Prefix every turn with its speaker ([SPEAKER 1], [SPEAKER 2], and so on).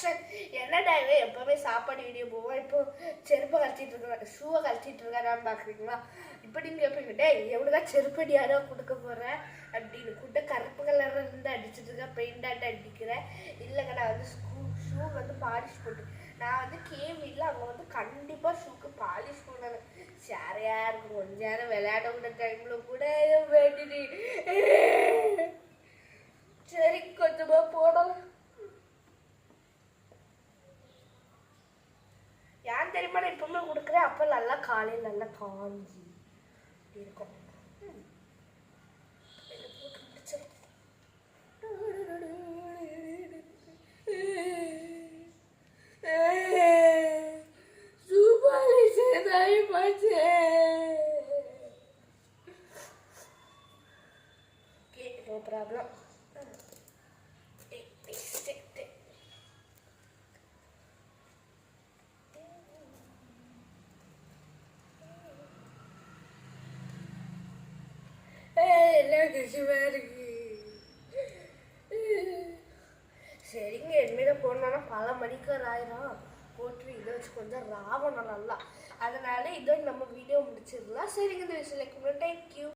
[SPEAKER 1] Action என்னடா இவன் எப்பவுமே சாப்பாடு வீடியோ போவோம் இப்போ செருப்பை கழிச்சிட்டு இருக்கான் ஷூவை கழிச்சிட்டு இருக்காரான்னு பார்க்குறீங்களா? இப்போ நீங்கள் எப்படி டேய் எவ்வளோதான் செருப்படி யாரோ கொடுக்க போகிறேன் அப்படின்னு கூட்ட கருப்பு கலரில் இருந்து அடிச்சிட்டு இருக்கேன் பெயிண்டாட்டு அடிக்கிறேன் இல்லைங்க நான் வந்து ஸ்கூ ஷூ வந்து பாலிஷ் போட்டு நான் வந்து கேவியில் அவங்க வந்து கண்டிப்பாக ஷூக்கு பாலிஷ் பண்ணணும் சேரையாக இருக்கும். கொஞ்ச நேரம் விளையாட விட டைமில் கூட வேண்டி சரி கொஞ்சமா போடலாம். ஏன் தெரியுமா நான் இப்பவுமே கொடுக்குறேன். அப்போ நல்லா காலையில் நல்லா காஞ்சி இருக்கும். ம். எல்லாம் கஷ்டமா இருக்கு சரிங்க இனிமேல் போடணும்னா பல மணிக்கு ஆயிரம். போட்டு இதை வச்சு கொஞ்சம் ராவணம் நல்லா. அதனால இதோ நம்ம வீடியோ முடிச்சிடலாம். சரிங்க இந்த விஷயம் தேங்க்யூ